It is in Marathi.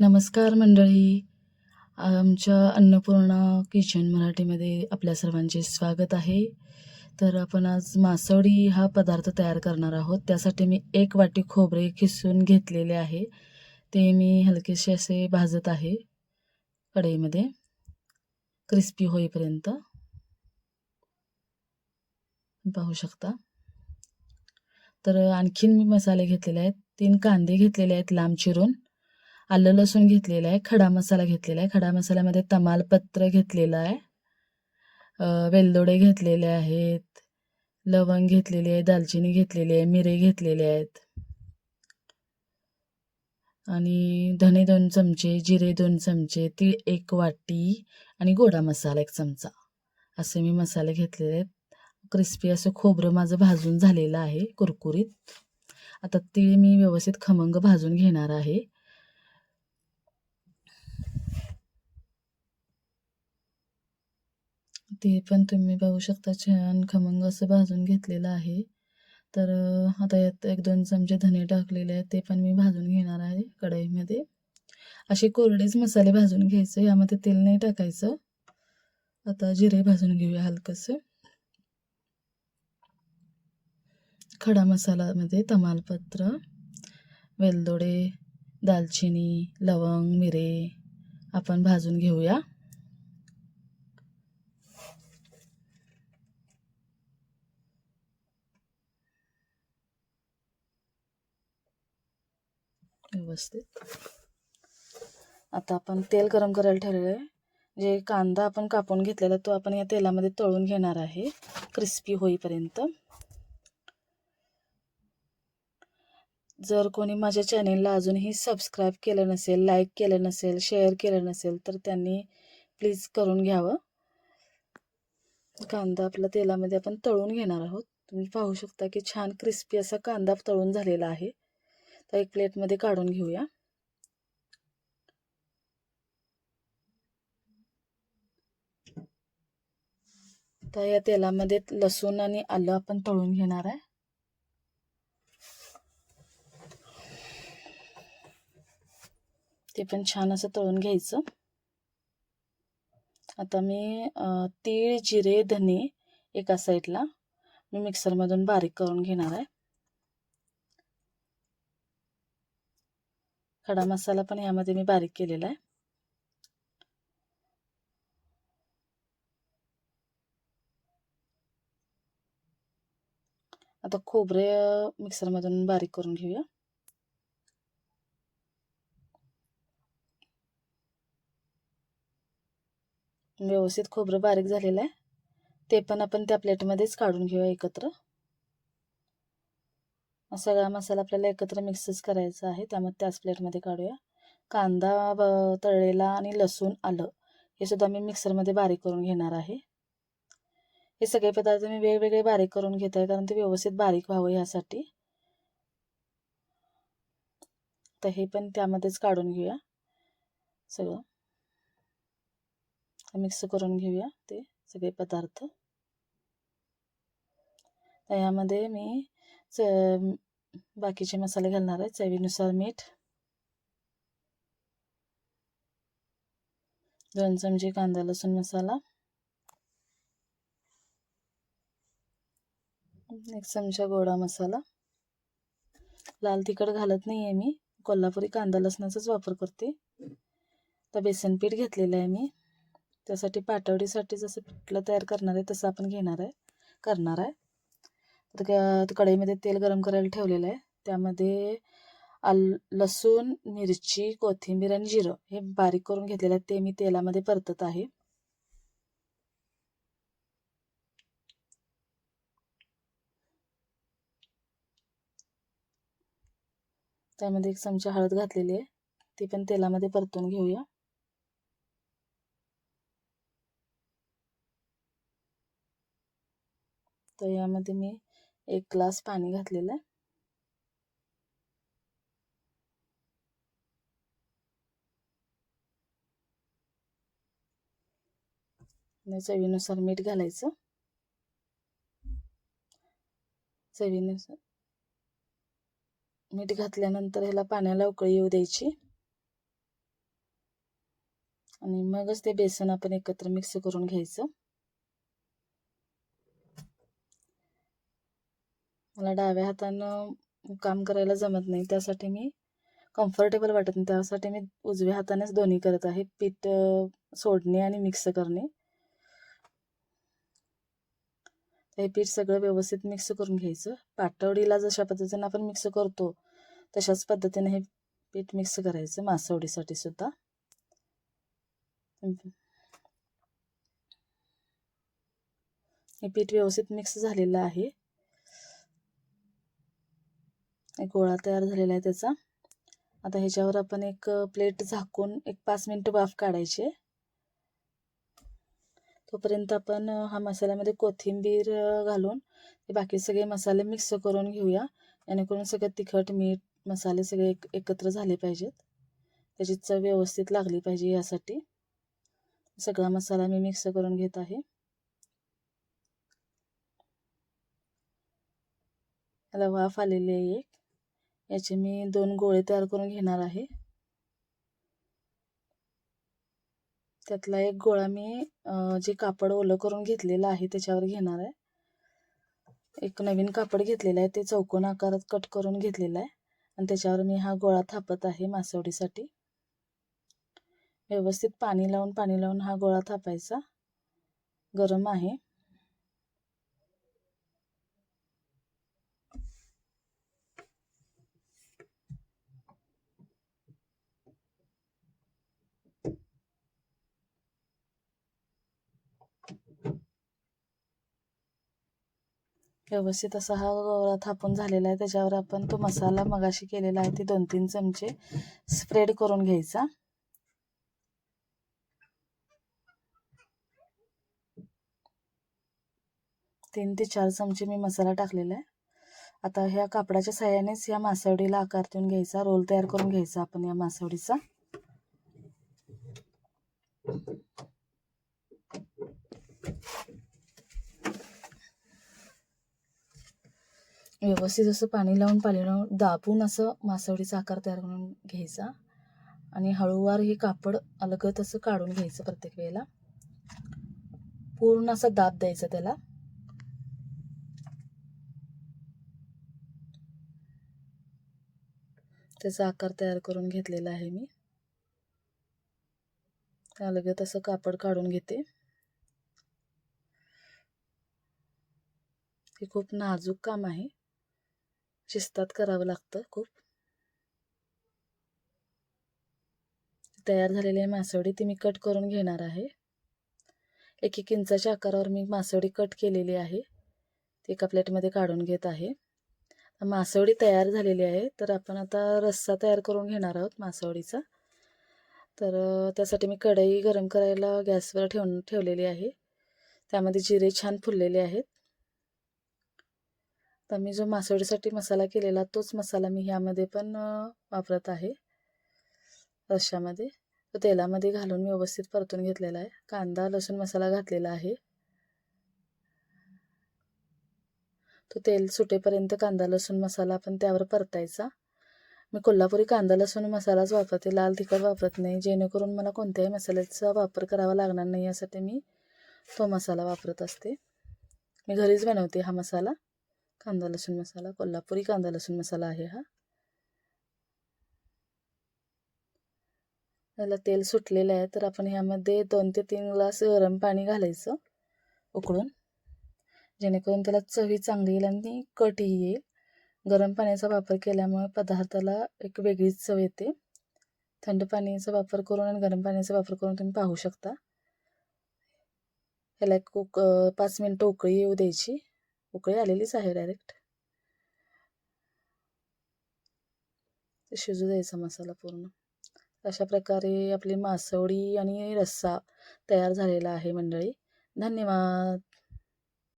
नमस्कार मंडळी. आमच्या अन्नपूर्णा किचन मराठीमध्ये आपल्या सर्वांचे स्वागत आहे. तर आपण आज मासवडी हा पदार्थ तयार करणार आहोत. त्यासाठी मी एक वाटी खोबरे खिसून घेतलेले आहे. ते मी हलकेसे असे भाजत आहे कढईमध्ये. क्रिस्पी होईपर्यंत. पाहू शकता. तर आणखीन मी मसाले घेतलेले आहेत. तीन कांदे घेतलेले आहेत लांब चिरून. आलं लसूण घेतलेलं आहे खडा मसाला घेतलेला आहे. खडा मसाल्यामध्ये तमालपत्र घेतलेलं आहे. वेलदोडे घेतलेले आहेत. लवंग घेतलेली आहे दालचिनी घेतलेली आहे मिरे घेतलेले आहेत. आणि धने दोन चमचे जिरे दोन चमचे तीळ एक वाटी आणि गोडा मसाला एक चमचा. असे मी मसाले घेतलेले आहेत. क्रिस्पी असं खोबरं माझं भाजून झालेलं आहे कुरकुरीत. आता तीळ मी व्यवस्थित खमंग भाजून घेणार आहे. ते पण तुम्ही बघू शकता छान खमंग असं भाजून घेतलेलं आहे. तर आता यात एक दोन चमचे धने टाकलेले आहेत ते पण मी भाजून घेणार आहे कढईमध्ये. असे कोरडेच मसाले भाजून घ्यायचे यामध्ये तेल नाही टाकायचं. आता जिरे भाजून घेऊया हलकंसं. खडा मसालामध्ये तमालपत्र वेलदोडे दालचिनी लवंग मिरे आपण भाजून घेऊया. व्यवस्थित. आता आपण तेल गरम करायला ठेवलेलं आहे. जे कांदा आपण कापून घेतलेला तो आपण या तेलामध्ये तळून घेणार आहे. क्रिस्पी होईपर्यंत. जर कोणी माझ्या चॅनेलला अजूनही सबस्क्राईब केलं नसेल लाईक केलं नसेल शेअर केलं नसेल तर त्यांनी प्लीज करून घ्यावं. कांदा आपला तेलामध्ये आपण तळून घेणार आहोत. तुम्ही पाहू शकता की छान क्रिस्पी असा कांदा तळून झालेला आहे. तर एक प्लेटमध्ये काढून घेऊया. तर या तेलामध्ये लसूण आणि आलं आपण तळून घेणार आहे. ते पण छान असं तळून घ्यायचं. आता मी तीळ जिरे धने एका साईडला मी मिक्सरमधून बारीक करून घेणार आहे. खडा मसाला पण यामध्ये मी बारीक केलेला आहे. आता खोबरे मिक्सरमधून बारीक करून घेऊया. व्यवस्थित खोबरं बारीक झालेलं आहे. ते पण आपण त्या प्लेटमध्येच काढून घेऊया एकत्र. सगळा मसाला आपल्याला एकत्र मिक्सच करायचा आहे. त्यामुळे त्याच प्लेटमध्ये काढूया. कांदा ब- तळलेला आणि लसूण आलं. हे सुद्धा मी मिक्सरमध्ये बारीक करून घेणार आहे. हे सगळे पदार्थ मी वेगवेगळे बारीक करून घेत आहे कारण ते व्यवस्थित बारीक व्हावं यासाठी तर हे पण त्यामध्येच काढून घेऊया. सगळं. मिक्स करून घेऊया ते सगळे पदार्थ. तर यामध्ये मी च बाकीचे मसाले घालणार आहे चवीनुसार मीठ दोन चमचे कांदा लसूण मसाला एक चमचा गोडा मसाला लाल तिखट घालत नाही आहे मी कोल्हापुरी कांदा लसणाचाच वापर करते तर बेसन पीठ घेतलेलं आहे मी त्यासाठी पाटवडीसाठी जसं पिठलं तयार करणार आहे तसं आपण घेणार आहे करणार आहे तर कढईमध्ये तेल गरम करायला ठेवलेलं आहे. त्यामध्ये आल लसूण मिरची कोथिंबीर आणि जिरं हे बारीक करून घेतलेलं आहे. ते मी तेलामध्ये परतत आहे. त्यामध्ये एक चमचा हळद घातलेली आहे. ती पण तेलामध्ये परतून घेऊया. तर यामध्ये मी एक ग्लास पाणी घातलेलं आहे. चवीनुसार मीठ घालायचं. चवीनुसार मीठ घातल्यानंतर ह्याला पाण्याला उकळी येऊ द्यायची. आणि मगच ते बेसन आपण एकत्र मिक्स करून घ्यायचं. मला डाव्या हातानं काम करायला जमत नाही त्यासाठी मी कम्फर्टेबल वाटत नाही. त्यासाठी मी उजव्या हातानेच दोन्ही करत आहे पीठ सोडणे आणि मिक्स करणे. हे पीठ सगळं व्यवस्थित मिक्स करून घ्यायचं. पाटवडीला जशा पद्धतीने आपण मिक्स करतो तशाच पद्धतीने हे पीठ मिक्स करायचं मासवडीसाठी सुद्धा. हे पीठ व्यवस्थित मिक्स झालेलं आहे. एक गोळा तयार झालेला आहे त्याचा. आता ह्याच्यावर आपण एक प्लेट झाकून एक पाच मिनटं वाफ काढायची तोपर्यंत आपण हा मसाल्यामध्ये कोथिंबीर घालून ते बाकी सगळे मसाले मिक्स करून घेऊया. जेणेकरून सगळं तिखट मीठ मसाले सगळे एक एकत्र झाले पाहिजेत. त्याची चव व्यवस्थित लागली पाहिजे यासाठी. सगळा मसाला मी मिक्स करून घेत आहे. याला वाफ आलेली आहे एक. याचे मी दोन गोळे तयार करून घेणार आहे. त्यातला एक गोळा मी जे कापड ओलं करून घेतलेलं आहे त्याच्यावर घेणार आहे. एक नवीन कापड घेतलेलं आहे ते चौकोन आकारात कट करून घेतलेलं आहे. आणि त्याच्यावर मी हा गोळा थापत आहे मासवडीसाठी. व्यवस्थित पाणी लावून पाणी लावून हा गोळा थापायचा. गरम आहे. व्यवस्थित असा हा गोळा थापून झालेला आहे. त्याच्यावर आपण तो मसाला मगाशी केलेला आहे. ते दोन तीन चमचे स्प्रेड करून घ्यायचा. तीन ते चार चमचे मी मसाला टाकलेला आहे. आता ह्या कापडाच्या साह्यानेच या मासवडीला आकार देऊन घ्यायचा. रोल तयार करून घ्यायचा आपण या मासवडीचा. व्यवस्थित असं पाणी लावून पाणी लावून दाबून असं मासवडीचा आकार तयार करून घ्यायचा. आणि हळूवार हे कापड अलगत असं काढून घ्यायचं प्रत्येक वेळेला. पूर्ण असा दाब द्यायचा त्याला. त्याचा आकार तयार करून घेतलेला आहे मी. अलगत असं कापड काढून घेते. हे खूप नाजूक काम आहे. शिस्तात करावं लागतं खूप. तयार झालेली आहे मासवडी ती मी कट करून घेणार आहे. एक एक इंचाच्या आकारावर मी मासवडी कट केलेली आहे. ती एका प्लेटमध्ये काढून घेत आहे. मासवडी तयार झालेली आहे तर आपण आता रस्सा तयार करून घेणार आहोत मासवडीचा. तर त्यासाठी मी कढई गरम करायला गॅसवर ठेवून ठेवलेली आहे. त्यामध्ये जिरे छान फुललेले आहेत. तर मी जो मासवडीसाठी मसाला केलेला तोच मसाला मी ह्यामध्ये पण वापरत आहे. रश्श्यामध्ये. तो तेलामध्ये घालून मी व्यवस्थित परतून घेतलेला आहे. कांदा लसूण मसाला घातलेला आहे. तो तेल सुटेपर्यंत कांदा लसूण मसाला आपण त्यावर परतायचा. मी कोल्हापुरी कांदा लसूण मसालाच वापरते. लाल तिखट वापरत नाही. जेणेकरून मला कोणत्याही मसाल्याचा वापर करावा लागणार नाही यासाठी मी तो मसाला वापरत असते. मी घरीच बनवते हा मसाला. कांदा लसूण मसाला कोल्हापुरी कांदा लसूण मसाला आहे हा. याला तेल सुटलेलं आहे तर आपण ह्यामध्ये दोन ते तीन ग्लास गरम पाणी घालायचं उकळून. जेणेकरून त्याला चवी चांगली येईल आणि कटही येईल. गरम पाण्याचा वापर केल्यामुळे पदार्थाला एक वेगळीच चव येते. थंड पाण्याचा वापर करून आणि गरम पाण्याचा वापर करून तुम्ही पाहू शकता. ह्याला एक कुक पाच मिनटं उकळी येऊ द्यायची. उकळी आलेलीच आहे डायरेक्ट शिजू द्यायचा मसाला पूर्ण. अशा प्रकारे आपली मासवडी आणि रस्सा तयार झालेला आहे मंडळी. धन्यवाद.